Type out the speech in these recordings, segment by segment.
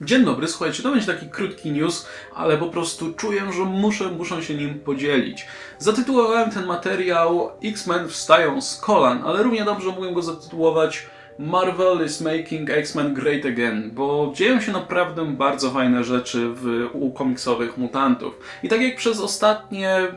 Dzień dobry, słuchajcie, to będzie taki krótki news, ale po prostu czuję, że muszę, muszę się nim podzielić. Zatytułowałem ten materiał X-Men wstają z kolan, ale równie dobrze mógłbym go zatytułować Marvel is making X-Men great again, bo dzieją się naprawdę bardzo fajne rzeczy w, u komiksowych mutantów. I tak jak przez ostatnie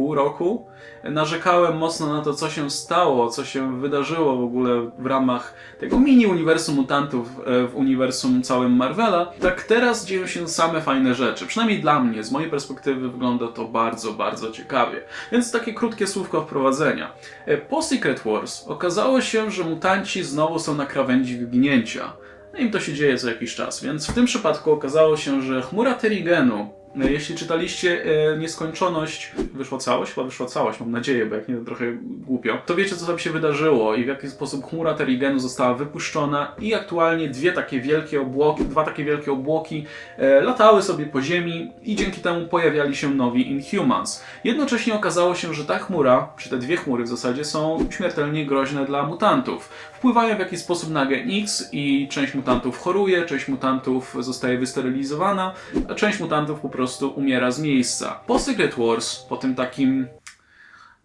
pół roku narzekałem mocno na to, co się stało, co się wydarzyło w ogóle w ramach tego mini-uniwersum mutantów e, w uniwersum całym Marvela, tak teraz dzieją się same fajne rzeczy. Przynajmniej dla mnie, z mojej perspektywy wygląda to bardzo, bardzo ciekawie. Więc takie krótkie słówko wprowadzenia. E, Po Secret Wars okazało się, że mutanci znowu są na krawędzi wyginięcia. No im to się dzieje co jakiś czas, więc w tym przypadku okazało się, że chmura Terigenu Jeśli czytaliście e, Nieskończoność, wyszła całość? Chyba wyszła całość, mam nadzieję, bo jak nie to trochę głupio. To wiecie, co tam się wydarzyło i w jaki sposób chmura Terigenu została wypuszczona i aktualnie dwie takie wielkie obłoki, dwa takie wielkie obłoki e, latały sobie po ziemi i dzięki temu pojawiali się nowi Inhumans. Jednocześnie okazało się, że ta chmura, czy te dwie chmury w zasadzie, są śmiertelnie groźne dla mutantów. Wpływają w jakiś sposób na Gen X i część mutantów choruje, część mutantów zostaje wysterylizowana, a część mutantów po prostu umiera z miejsca. Po Secret Wars, po tym takim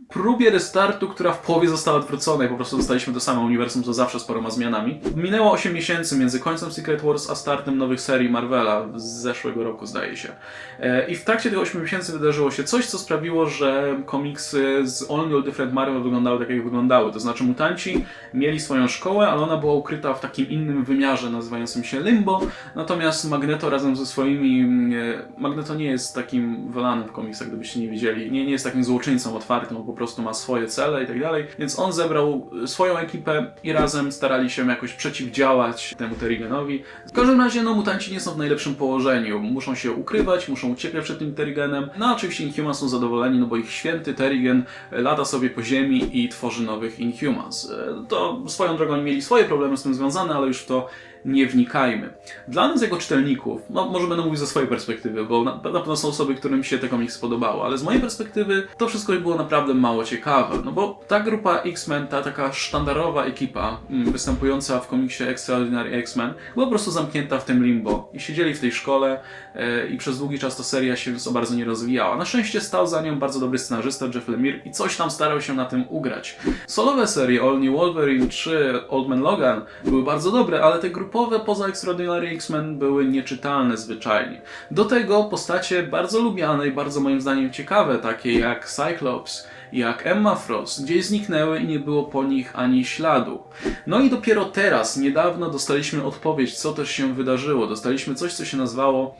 próbie restartu, która w połowie została odwrócona i po prostu zostaliśmy to samo uniwersum, co zawsze z paroma zmianami. Minęło 8 miesięcy między końcem Secret Wars a startem nowych serii Marvela z zeszłego roku, zdaje się. E, I w trakcie tych 8 miesięcy wydarzyło się coś, co sprawiło, że komiksy z New Different Marvel wyglądały tak, jak wyglądały. To znaczy mutanci mieli swoją szkołę, ale ona była ukryta w takim innym wymiarze nazywającym się Limbo, natomiast Magneto razem ze swoimi... e, Magneto nie jest takim wylanym w komiksach, gdybyście nie widzieli. Nie, nie jest takim złoczyńcą otwartym, prostu ma swoje cele i tak dalej. Więc on zebrał swoją ekipę i razem starali się jakoś przeciwdziałać temu Terrigenowi. W każdym razie, no, mutanci nie są w najlepszym położeniu. Muszą się ukrywać, muszą uciekać przed tym Terrigenem. No, oczywiście Inhumans są zadowoleni, no bo ich święty Terrigen lata sobie po ziemi i tworzy nowych Inhumans. E, To swoją drogą mieli swoje problemy z tym związane, ale już to nie wnikajmy. Dla nas jako czytelników, no może będę mówił ze swojej perspektywy, bo na, na pewno są osoby, którym się te komiks spodobały, ale z mojej perspektywy to wszystko było naprawdę mało ciekawe, no bo ta grupa X-Men, ta taka sztandarowa ekipa mm, występująca w komiksie Extraordinary X-Men, była po prostu zamknięta w tym limbo i siedzieli w tej szkole e, i przez długi czas ta seria się za bardzo nie rozwijała. Na szczęście stał za nią bardzo dobry scenarzysta Jeff Lemire i coś tam starał się na tym ugrać. Solowe serie All New Wolverine czy Old Man Logan były bardzo dobre, ale te poza Extraordinary X-Men były nieczytelne zwyczajnie. Do tego postacie bardzo lubiane i bardzo moim zdaniem ciekawe, takie jak Cyclops, jak Emma Frost, gdzieś zniknęły i nie było po nich ani śladu. No i dopiero teraz, niedawno dostaliśmy odpowiedź, co też się wydarzyło. Dostaliśmy coś, co się nazywało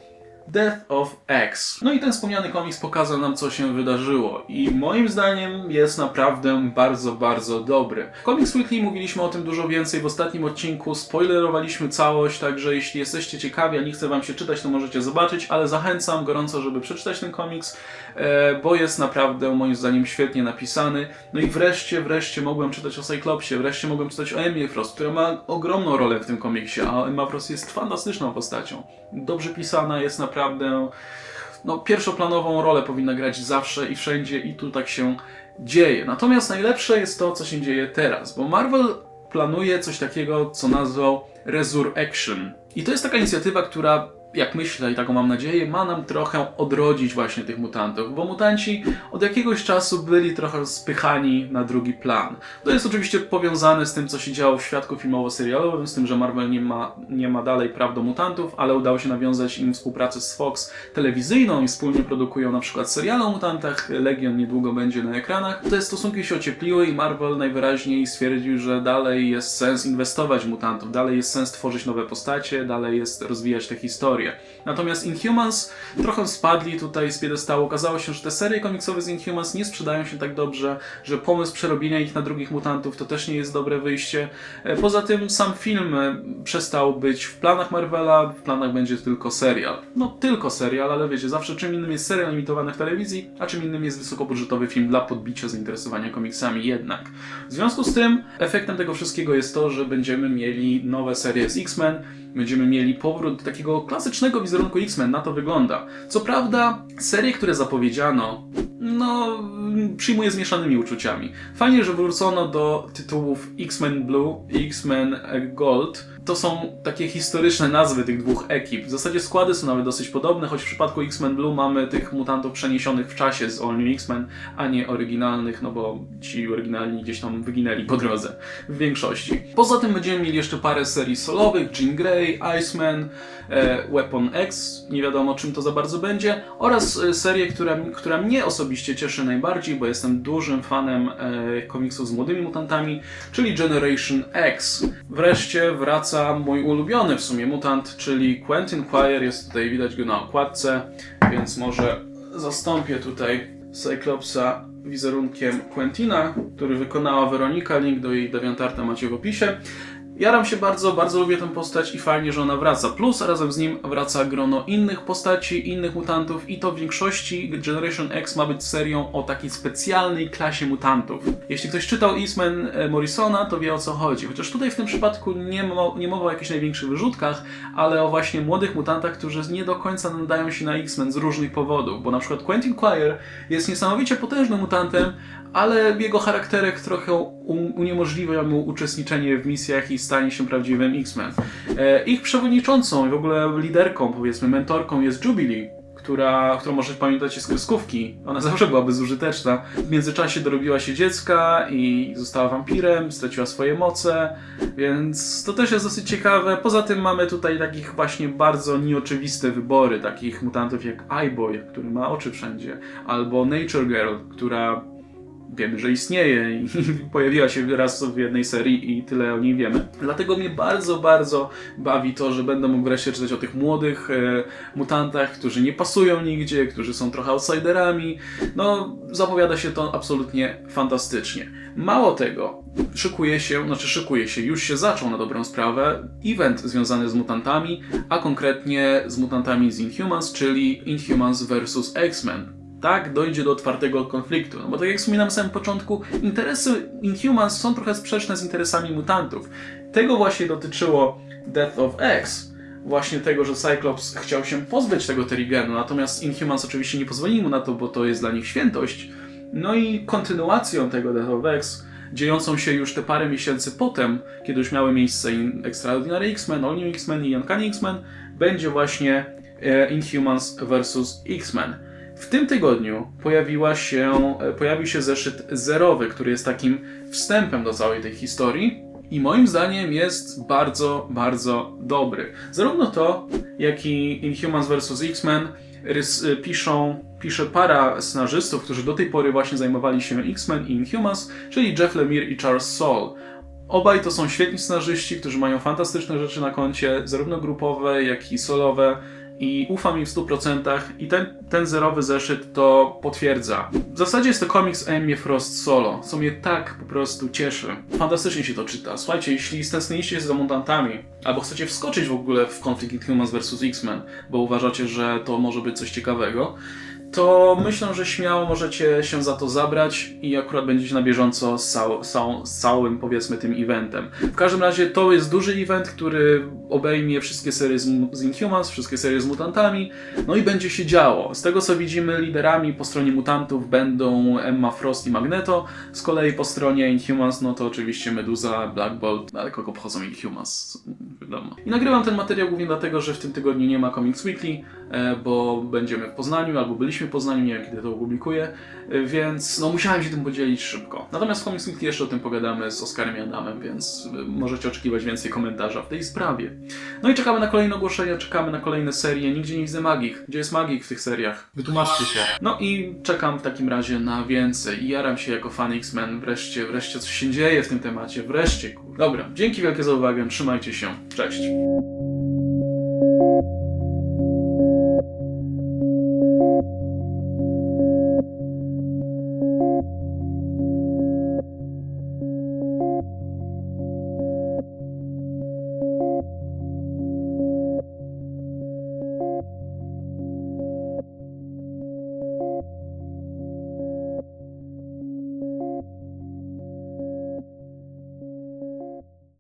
Death of X. No i ten wspomniany komiks pokazał nam, co się wydarzyło. I moim zdaniem jest naprawdę bardzo, bardzo dobry. Comics Weekly mówiliśmy o tym dużo więcej. W ostatnim odcinku spoilerowaliśmy całość, także jeśli jesteście ciekawi, a nie chce wam się czytać, to możecie zobaczyć, ale zachęcam gorąco, żeby przeczytać ten komiks, e, bo jest naprawdę moim zdaniem świetnie napisany. No i wreszcie, wreszcie mogłem czytać o Cyclopsie, wreszcie mogłem czytać o Emie Frost, która ma ogromną rolę w tym komiksie, a Emma Frost jest fantastyczną postacią. Dobrze pisana, jest naprawdę no, pierwszoplanową rolę powinna grać zawsze i wszędzie i tu tak się dzieje. Natomiast najlepsze jest to, co się dzieje teraz, bo Marvel planuje coś takiego, co nazwał Resurrection. I to jest taka inicjatywa, która jak myślę i taką mam nadzieję, ma nam trochę odrodzić właśnie tych mutantów, bo mutanci od jakiegoś czasu byli trochę spychani na drugi plan. To jest oczywiście powiązane z tym, co się działo w świadku filmowo-serialowym, z tym, że Marvel nie ma, nie ma dalej praw do mutantów, ale udało się nawiązać im współpracę z Fox telewizyjną i wspólnie produkują na przykład seriale o mutantach, Legion niedługo będzie na ekranach. Te stosunki się ociepliły i Marvel najwyraźniej stwierdził, że dalej jest sens inwestować w mutantów, dalej jest sens tworzyć nowe postacie, dalej jest rozwijać te historie. Natomiast Inhumans trochę spadli tutaj z piedestału. Okazało się, że te serie komiksowe z Inhumans nie sprzedają się tak dobrze, że pomysł przerobienia ich na drugich mutantów to też nie jest dobre wyjście. E, Poza tym sam film e, przestał być w planach Marvela, w planach będzie tylko serial. No tylko serial, ale wiecie, zawsze czym innym jest serial emitowany w telewizji, a czym innym jest wysokobudżetowy film dla podbicia zainteresowania komiksami jednak. W związku z tym efektem tego wszystkiego jest to, że będziemy mieli nowe serie z X-Men, będziemy mieli powrót do takiego klasycznego wizerunku X-Men, na to wygląda. Co prawda, serie, które zapowiedziano, no, przyjmuję zmieszanymi uczuciami. Fajnie, że wrócono do tytułów X-Men Blue i X-Men Gold, to są takie historyczne nazwy tych dwóch ekip. W zasadzie składy są nawet dosyć podobne, choć w przypadku X-Men Blue mamy tych mutantów przeniesionych w czasie z All New X-Men, a nie oryginalnych, no bo ci oryginalni gdzieś tam wyginęli po drodze w większości. Poza tym będziemy mieli jeszcze parę serii solowych, Jean Grey, Iceman, e, Weapon X, nie wiadomo czym to za bardzo będzie, oraz e, serię, która, która mnie osobiście cieszy najbardziej, bo jestem dużym fanem e, komiksów z młodymi mutantami, czyli Generation X. Wreszcie wraca mój ulubiony w sumie mutant, czyli Quentin Quire, jest tutaj widać go na okładce, więc może zastąpię tutaj Cyclopsa wizerunkiem Quentina, który wykonała Weronika, link do jej DeviantArta macie w opisie. Jaram się bardzo, bardzo lubię tę postać i fajnie, że ona wraca. Plus razem z nim wraca grono innych postaci, innych mutantów i to w większości Generation X ma być serią o takiej specjalnej klasie mutantów. Jeśli ktoś czytał Eastman e, Morrisona, to wie o co chodzi. Chociaż tutaj w tym przypadku nie, mo- nie mowa o jakichś największych wyrzutkach, ale o właśnie młodych mutantach, którzy nie do końca nadają się na X-Men z różnych powodów. Bo na przykład Quentin Quire jest niesamowicie potężnym mutantem, ale jego charakterek trochę uniemożliwia mu uczestniczenie w misjach i stanie się prawdziwym X-Men. E, ich przewodniczącą i w ogóle liderką, powiedzmy, mentorką jest Jubilee, która, którą możecie pamiętać z kreskówki. Ona zawsze była bezużyteczna. W międzyczasie dorobiła się dziecka i została wampirem, straciła swoje moce, więc to też jest dosyć ciekawe. Poza tym mamy tutaj takich właśnie bardzo nieoczywiste wybory, takich mutantów jak Eyeboy, który ma oczy wszędzie, albo Nature Girl, która wiemy, że istnieje i pojawiła się raz w jednej serii i tyle o niej wiemy. Dlatego mnie bardzo, bardzo bawi to, że będę mógł wreszcie czytać o tych młodych e, mutantach, którzy nie pasują nigdzie, którzy są trochę outsiderami. No, zapowiada się to absolutnie fantastycznie. Mało tego, szykuje się, znaczy szykuje się, już się zaczął na dobrą sprawę, event związany z mutantami, a konkretnie z mutantami z Inhumans, czyli Inhumans vs. X-Men tak dojdzie do otwartego konfliktu. No bo tak jak wspominałem na samym początku, interesy Inhumans są trochę sprzeczne z interesami mutantów. Tego właśnie dotyczyło Death of X. Właśnie tego, że Cyclops chciał się pozbyć tego Terrigenu, natomiast Inhumans oczywiście nie pozwolili mu na to, bo to jest dla nich świętość. No i kontynuacją tego Death of X, dziejącą się już te parę miesięcy potem, kiedy już miały miejsce in Extraordinary X-Men, All New X-Men i Uncanny X-Men, będzie właśnie e, Inhumans vs. X-Men. W tym tygodniu pojawiła się, e, pojawił się zeszyt zerowy, który jest takim wstępem do całej tej historii i moim zdaniem jest bardzo, bardzo dobry. Zarówno to, jak i Inhumans vs. X-Men e, piszą, pisze para scenarzystów, którzy do tej pory właśnie zajmowali się X-Men i Inhumans, czyli Jeff Lemire i Charles Soule. Obaj to są świetni scenarzyści, którzy mają fantastyczne rzeczy na koncie, zarówno grupowe, jak i solowe. I ufam im w 100% i ten, ten zerowy zeszyt to potwierdza. W zasadzie jest to komiks Emmy Frost solo, co mnie tak po prostu cieszy. Fantastycznie się to czyta. Słuchajcie, jeśli stęskniliście za mutantami, albo chcecie wskoczyć w ogóle w konflikt Inhumans vs. X-Men, bo uważacie, że to może być coś ciekawego, to myślę, że śmiało możecie się za to zabrać i akurat będziecie na bieżąco z, cał, z, całym, powiedzmy, tym eventem. W każdym razie to jest duży event, który obejmie wszystkie serie z, z Inhumans, wszystkie serie z mutantami, no i będzie się działo. Z tego co widzimy, liderami po stronie mutantów będą Emma Frost i Magneto, z kolei po stronie Inhumans, no to oczywiście Medusa, Black Bolt, ale kogo pochodzą Inhumans, wiadomo. I nagrywam ten materiał głównie dlatego, że w tym tygodniu nie ma Comics Weekly, e, bo będziemy w Poznaniu, albo byliśmy w Poznaniu, nie wiem kiedy to opublikuję, e, więc no musiałem się tym podzielić szybko. Natomiast w Comics jeszcze o tym pogadamy z Oskarem i Adamem, więc e, możecie oczekiwać więcej komentarza w tej sprawie. No i czekamy na kolejne ogłoszenia, czekamy na kolejne serie. Nigdzie nie widzę magik. Gdzie jest magik w tych seriach? Wytłumaczcie się. No i czekam w takim razie na więcej. I jaram się jako fan X-Men. Wreszcie, wreszcie coś się dzieje w tym temacie. Wreszcie. Dobra, dzięki wielkie za uwagę. Trzymajcie się. Cześć.